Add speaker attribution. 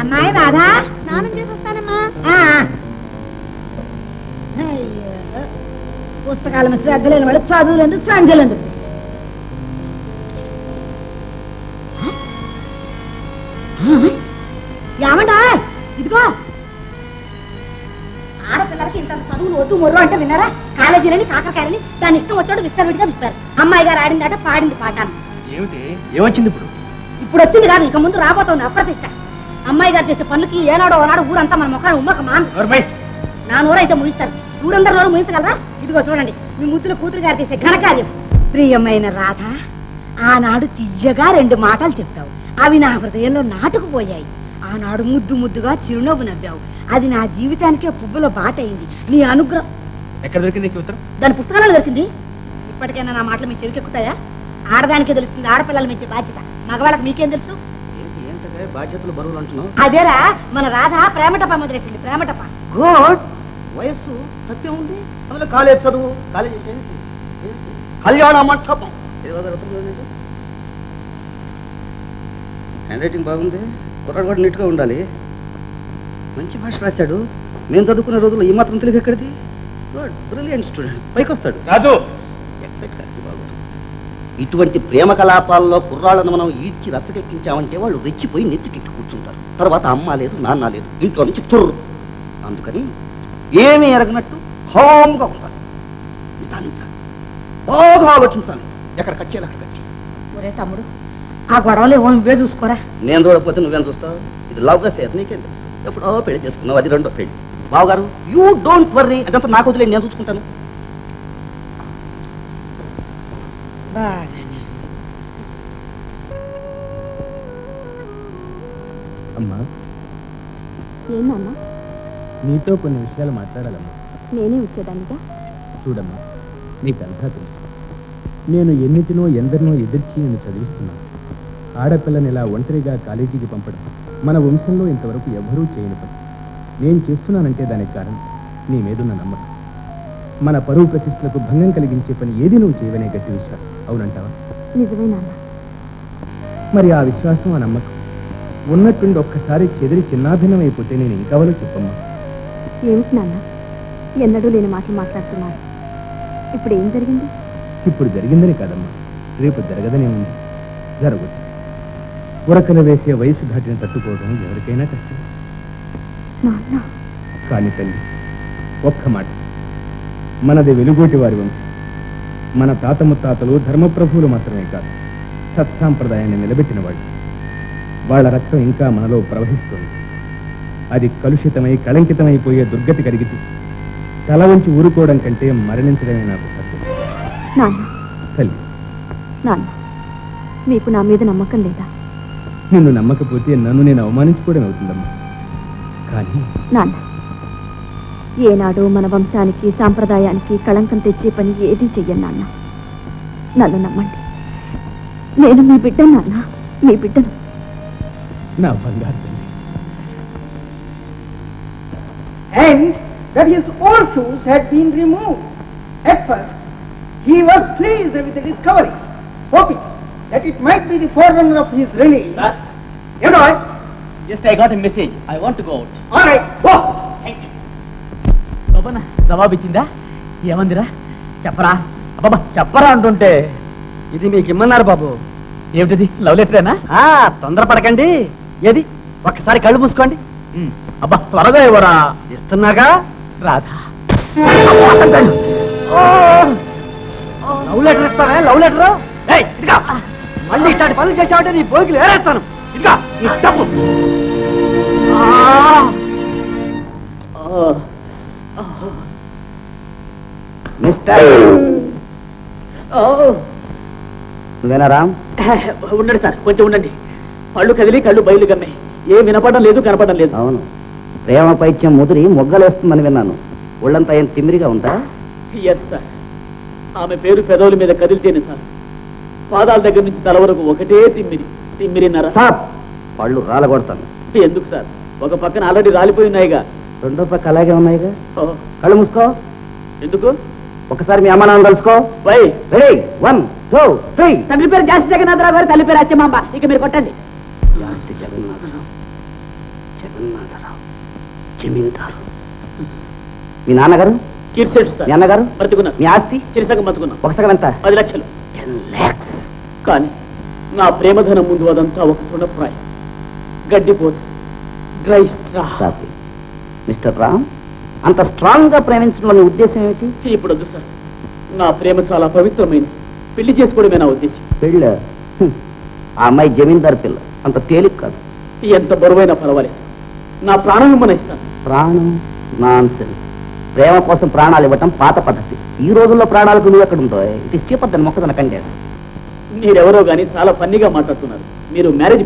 Speaker 1: అమ్మాయి రాధా
Speaker 2: స్నానం చేసి వస్తానమ్మా.
Speaker 1: పుస్తకాల మీద శ్రద్ధ లేని వాడు చదువులేదు సంజలేదు ఏమంటా ఇదిగో. ఆడపిల్లలకి ఇంత చదువులు వద్దు మొర్రు అంటే విన్నారా? కాలేజీలని కాకరకాయలని దాని ఇష్టం వచ్చాడు విస్తరవిడిగా విప్పారు. అమ్మాయి గారు ఆడిందట పాడింది పాటాను
Speaker 3: ఏమిటి? ఏమొచ్చింది ఇప్పుడు?
Speaker 1: ఇప్పుడు వచ్చింది కాదు ఇక ముందు రాబోతోంది అప్రతిష్ట. అమ్మాయి గారు చేసే పనులకి ఏనాడో ఓనాడు ఊరంతా మన ముఖాన్ని ఉమ్మక మాన్ నా నోరైతే ముగిస్తారు. ఊరందరూ నోరు ముగించగలరా? ఇదిగో చూడండి మీ ముద్దుల కూతురు గారు చేసే ఘనకార్యం. ప్రియమైన రాధ ఆనాడు తీయగా రెండు మాటలు చెప్పావు. అవి నా హృదయంలో నాటుకుపోయాయి. ఆనాడు ముద్దు ముద్దుగా చిరునవ్వు నవ్వావు. అది నా జీవితానికే పువ్వులో బాటయింది నీ అనుగ్రహం
Speaker 3: ఎక్కడ దొరికింది ఉత్తరం?
Speaker 1: దాని పుస్తకాలలో దొరికింది. ఇప్పటికైనా నా మాటలు మీ చెవికెక్కుతాయా? ఆడదానికే తెలుస్తుంది ఆడపిల్లలు మెచ్చే బాధ్యత. మగవాళ్ళకి మీకేం తెలుసు?
Speaker 3: ఏంటంటే బాధ్యతలు బరువులు అంటున్నావు?
Speaker 1: అదేరా మన రాధ ప్రేమటప మొదలెట్టింది ప్రేమటప.
Speaker 3: గుడ్. వయస్సు తప్పే ఉంది. అందులో కాలేజ్ చదువు కాలేజ్ ఏంటి? కళ్యాణ మంటపం. హ్యాండ్ రైటింగ్ బాగుంది. కుర్రాడు కూడా నీట్గా ఉండాలి. మంచి భాష రాశాడు. మేము చదువుకునే రోజుల్లో ఈ మాత్రం తెలుగు ఎక్కడిది? గుడ్. Brilliant student. పైకి వస్తాడు
Speaker 4: రాజు!
Speaker 3: ఇటువంటి ప్రేమ కలాపాల్లో కుర్రాళ్ళను మనం ఈడ్చి రచ్చకెక్కించామంటే వాళ్ళు రెచ్చిపోయి నెత్తికెక్కి కూర్చుంటారు. తర్వాత అమ్మ లేదు నాన్న లేదు ఇంట్లో నుంచి తుర్రు అందుకని ఏమీ ఎరగనట్టు హామ్గా ఉండాలి. నిదానించాలి. బాగా ఆలోచించాలి. ఎక్కడ కచ్చేయాలి అక్కడ
Speaker 1: ఒరే తమ్ముడు ఆ గొడవలు ఏమో నువ్వే చూసుకోరా?
Speaker 3: నేను చూడకపోతే నువ్వేం చూస్తావు? ఇది లవ్ అఫేర్ నీకేం తెలుసు? ఎప్పుడో పెళ్ళి చేసుకున్నావు అది రెండో పెళ్ళి. బావగారు యూ డోంట్ వర్రీ అదంతా నాకు వదిలేదు నేను చూసుకుంటాను.
Speaker 4: అమ్మా.
Speaker 2: ఏందమ్మా
Speaker 4: నీతో కొన్ని విషయాలు మాట్లాడాలమ్మా.
Speaker 2: నేనే వచ్చేదానిగా
Speaker 4: చూడమ్మా నీకంతా తెలుసు. నేను ఎన్నిటినో ఎందరినో ఎదిర్చి నేను చదివిస్తున్నాను. ఆడపిల్లని ఇలా ఒంటరిగా కాలేజీకి పంపడం మన వంశంలో ఇంతవరకు ఎవరూ చేయని పని. నేను చేస్తున్నానంటే దానికి కారణం నీ మీదున్న నమ్మకం. మన పరువు ప్రతిష్టలకు భంగం కలిగించే పని ఏది నువ్వు చేయవనే గట్టి విశ్వాసం. అవునంటావా? మరి ఆ విశ్వాసం ఆ నమ్మకం ఉన్నట్టుండి ఒక్కసారి చెదిరి చిన్నాభిన్నమైపోతే నేను ఇంకవలో చెప్పమ్మా.
Speaker 2: ఏమిటి నాన్న? ఎన్నడూ లేని మాటలు మాట్లాడుతున్నారు. ఇప్పుడు ఏం జరిగింది?
Speaker 4: ఇప్పుడు జరిగిందని కాదమ్మా. రేపు జరగదనే ఉంది. జరగచ్చు. ఉరకలు వేసే వయసు దాటిని తట్టుకోవడం ఎవరికైనా కష్టం.
Speaker 2: నాన్న.
Speaker 4: కానీ తల్లి ఒక్క మాట. మనది వెలుగోటి వారి వంశం మన తాత ముత్తాతలు ధర్మప్రభువులు మాత్రమే కాదు సత్సాంప్రదాయాన్ని నిలబెట్టిన వాళ్ళు. వాళ్ళ రక్తం ఇంకా మనలో ప్రవహిస్తోంది. అది కలుషితమై కళంకితమైపోయే దుర్గతి కలిగితే తల వంచి ఊరుకోవడం కంటే మరణించడమే నాకు సత్యం తల్లి.
Speaker 2: మీకు నా మీద నమ్మకం లేదా?
Speaker 4: నిన్ను నమ్మకపోతే నన్ను నేను అవమానించుకోవడం అవుతుందమ్మా. కానీ
Speaker 2: నాన్న. ఏనాడు మన వంశానికి సాంప్రదాయానికి కళంకం తెచ్చే పని ఏదీ చెయ్యను నాన్న నన్ను నమ్మండి నేను మీ బిడ్డ నాన్న మీ బిడ్డను
Speaker 4: నా బంగారు తల్లి
Speaker 5: and that his old shoes had been removed. At first, he was pleased with the discovery, hoping that it might be the forerunner of his release. You know it?
Speaker 6: Just I got a message I want go out
Speaker 5: All right, go.
Speaker 6: బాబా జవాబు ఇచ్చిందా? ఏమందిరా? చెప్పరా? అబ్బాబా చెప్పరా అంటుంటే
Speaker 3: ఇది మీకు ఇమ్మన్నారు బాబు.
Speaker 6: ఏమిటిది? లవ్ లెటరేనా?
Speaker 3: ఆ తొందరపడకండి. ఏది? ఒక్కసారి కళ్ళు మూసుకోండి.
Speaker 6: అబ్బా త్వరగా ఇవ్వరా?
Speaker 3: ఇస్తున్నాగా?
Speaker 6: రాధా.
Speaker 3: లవ్ లెటర్ ఇస్తారా లవ్ లెటర్? మళ్ళీ ఇట్లాంటి పనులు చేసావంటే నీ బోగిలు ఏరేస్తాను నీ డబ్బు. మిస్టర్. నువ్వేనా రామ్?
Speaker 6: ఉండండి సార్ కొంచెం ఉండండి. పళ్ళు కదిలి కళ్ళు బయలు కమ్మాయి ఏం వినపడడం లేదు కనపడడం లేదు.
Speaker 3: అవును. ప్రేమ పైత్యం ముదిరి మొగ్గలేస్తుందని విన్నాను. ఒళ్ళంతా ఏం తిమ్మిరిగా ఉందా?
Speaker 6: ఎస్ సార్ ఆమె పేరు పెదవుల మీద కదిలితేనే సార్. పాదాల దగ్గర నుంచి తల వరకు ఒకటే తిమ్మిరి. తిమ్మిరిన్నర?
Speaker 3: పళ్ళు రాలగొడతాను.
Speaker 6: ఎందుకు సార్? ఒక పక్కన ఆల్రెడీ రాలిపోయి ఉన్నాయిగా.
Speaker 3: రెండో పక్క అలాగే ఉన్నాయిగా.
Speaker 6: ఓ,
Speaker 3: కళ్ళు మూసుకో.
Speaker 6: ఎందుకు?
Speaker 3: ఒకసారి మీ అమ్మ నాన్న కలుసుకో
Speaker 6: వై.
Speaker 3: రెడీ. One two three.
Speaker 6: తండ్రి పేరు జాస్తి జగన్నాథరావు గారు తల్లి పేరు అచ్చమాంబ. ఇక మీరు కొట్టండి.
Speaker 3: ఈ ఆస్తి జగన్నాథరావు. జగన్నాథరావు. జమీందారు. మీ నాన్నగారు?
Speaker 6: కీర్సెట్ సార్.
Speaker 3: మీ అన్నగారు?
Speaker 6: బ్రతుకున్నారు
Speaker 3: మీ ఆస్తి?
Speaker 6: చిరసగం బతుకున్నాం.
Speaker 3: ఒక సగం ఎంత?
Speaker 6: పది లక్షలు.
Speaker 3: టెన్ ల్యాక్స్.
Speaker 6: కానీ నా ప్రేమధనం ముందు అదంతా ఒక తృణప్రాయం. గడ్డిపోతు. Dry straw
Speaker 3: mister Ram? అంత స్ట్రాంగ్గా ప్రేమించడం అనే ఉద్దేశం ఏమిటి?
Speaker 6: ఇప్పుడు వద్దు సార్. నా ప్రేమ చాలా పవిత్రమైనది. పెళ్ళి చేసుకోవడమే నా ఉద్దేశం.
Speaker 3: పెళ్ళ. ఆ అమ్మాయి జమీందారు పిల్ల. అంత తేలిక కాదు.
Speaker 6: ఎంత బరువైనా పర్వాలేదు నా ప్రాణం ఇమ్మని ఇస్తాను
Speaker 3: ప్రాణం? నాన్ ప్రేమ కోసం ప్రాణాలు ఇవ్వటం పాత పద్ధతి. ఈ రోజుల్లో ప్రాణాలకు నువ్వు ఎక్కడ ఉందో ఇట్ ఇస్ చీపర్ దన్ మొక్కదన కండేస్
Speaker 6: మీరెవరో గానీ చాలా ఫన్నీగా మాట్లాడుతున్నారు. మీరు మ్యారేజ్